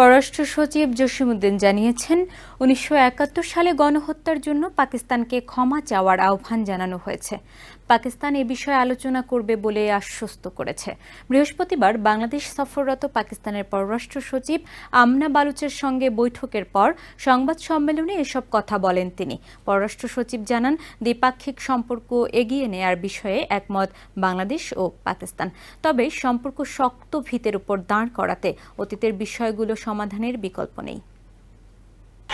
পররাষ্ট্র সচিব জসিমউদ্দিন জানিয়েছেন, উনিশশো একাত্তর সালে গণহত্যার জন্য পাকিস্তানকে ক্ষমা চাওয়ার আহ্বান জানানো হয়েছে। পাকিস্তান এ বিষয়ে আলোচনা করবে বলে আশ্বস্ত করেছে। বৃহস্পতিবার বাংলাদেশ সফররত পাকিস্তানের পররাষ্ট্র সচিব আমনা বালুচের সঙ্গে বৈঠকের পর সংবাদ সম্মেলনে এসব কথা বলেন তিনি। পররাষ্ট্র সচিব জানান, দ্বিপাক্ষিক সম্পর্ক এগিয়ে নেয়ার বিষয়ে একমত বাংলাদেশ ও পাকিস্তান। তবে সম্পর্ক শক্ত ভিতের উপর দাঁড় করাতে অতীতের বিষয়গুলো সমাধানের বিকল্প নেই।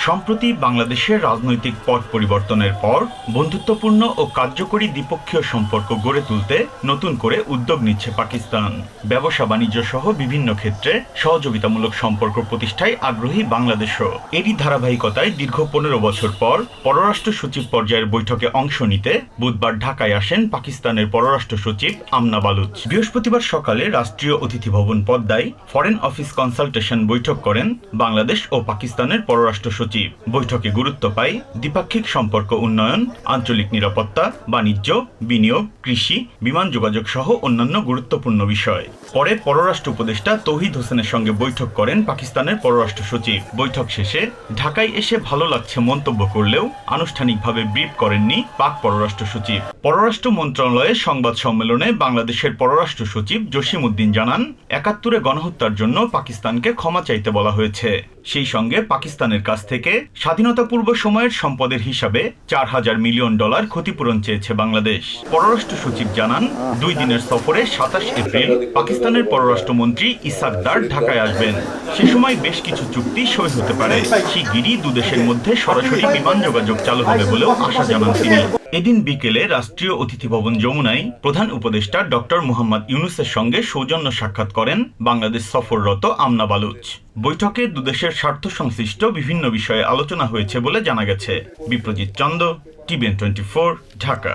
সম্প্রতি বাংলাদেশের রাজনৈতিক পট পরিবর্তনের পর বন্ধুত্বপূর্ণ ও কার্যকরী দ্বিপক্ষীয় সম্পর্ক গড়ে তুলতে নতুন করে উদ্যোগ নিচ্ছে পাকিস্তান। ব্যবসা বাণিজ্য সহ বিভিন্ন ক্ষেত্রে সহযোগিতামূলক সম্পর্ক প্রতিষ্ঠায় আগ্রহী বাংলাদেশও। এরই ধারাবাহিকতায় দীর্ঘ পনেরো বছর পর পররাষ্ট্র সচিব পর্যায়ের বৈঠকে অংশ নিতে বুধবার ঢাকায় আসেন পাকিস্তানের পররাষ্ট্র সচিব আমনা বালুচ। বৃহস্পতিবার সকালে রাষ্ট্রীয় অতিথি ভবন পদ্মায় ফরেন অফিস কনসালটেশন বৈঠক করেন বাংলাদেশ ও পাকিস্তানের পররাষ্ট্র সচিব। বৈঠকে গুরুত্ব পায় দ্বিপাক্ষিক সম্পর্ক উন্নয়ন, আঞ্চলিক নিরাপত্তা, বাণিজ্য, বিনিয়োগ, কৃষি, বিমান যোগাযোগ সহ অন্যান্য গুরুত্বপূর্ণ বিষয়। পরে পররাষ্ট্র উপদেষ্টা তৌহিদ হোসেনের সঙ্গে বৈঠক করেন পাকিস্তানের পররাষ্ট্র সচিব। বৈঠক শেষে ঢাকায় এসে ভালো লাগছে মন্তব্য করলেও আনুষ্ঠানিকভাবে ব্রিফ করেননি পাক পররাষ্ট্র সচিব। পররাষ্ট্র মন্ত্রণালয়ের সংবাদ সম্মেলনে বাংলাদেশের পররাষ্ট্র সচিব জসিম উদ্দিন জানান, একাত্তরে গণহত্যার জন্য পাকিস্তানকে ক্ষমা চাইতে বলা হয়েছে। সেই সঙ্গে পাকিস্তানের কাছ থেকে স্বাধীনতা পূর্ব সময়ের সম্পদের হিসাবে চার হাজার মিলিয়ন ডলার ক্ষতিপূরণ চেয়েছে বাংলাদেশ। পররাষ্ট্র সচিব জানান, দুই দিনের সফরে সাতাশ এপ্রিল পাকিস্তানের পররাষ্ট্রমন্ত্রী ইসাক দার ঢাকায় আসবেন। সে সময় বেশ কিছু চুক্তি সই হতে পারে। শিগগিরই দুদেশের মধ্যে সরাসরি বিমান যোগাযোগ চালু হবে বলেও আশা জানান তিনি। এদিন বিকেলে রাষ্ট্রীয় অতিথি ভবন যমুনায় প্রধান উপদেষ্টা ডক্টর মোহাম্মদ ইউনুসের সঙ্গে সৌজন্য সাক্ষাৎ করেন বাংলাদেশ সফররত আমনা বালুচ। বৈঠকে দুদেশের স্বার্থ সংশ্লিষ্ট বিভিন্ন বিষয়ে আলোচনা হয়েছে বলে জানা গেছে। Biprajit Chanda TVN twenty four, Dhaka.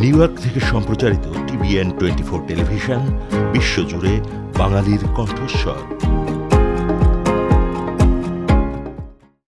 New York থেকে সম্প্রচারিত টিভিএন টোয়েন্টি ফোর টেলিভিশন, বিশ্বজুড়ে বাঙালির কণ্ঠস্বর।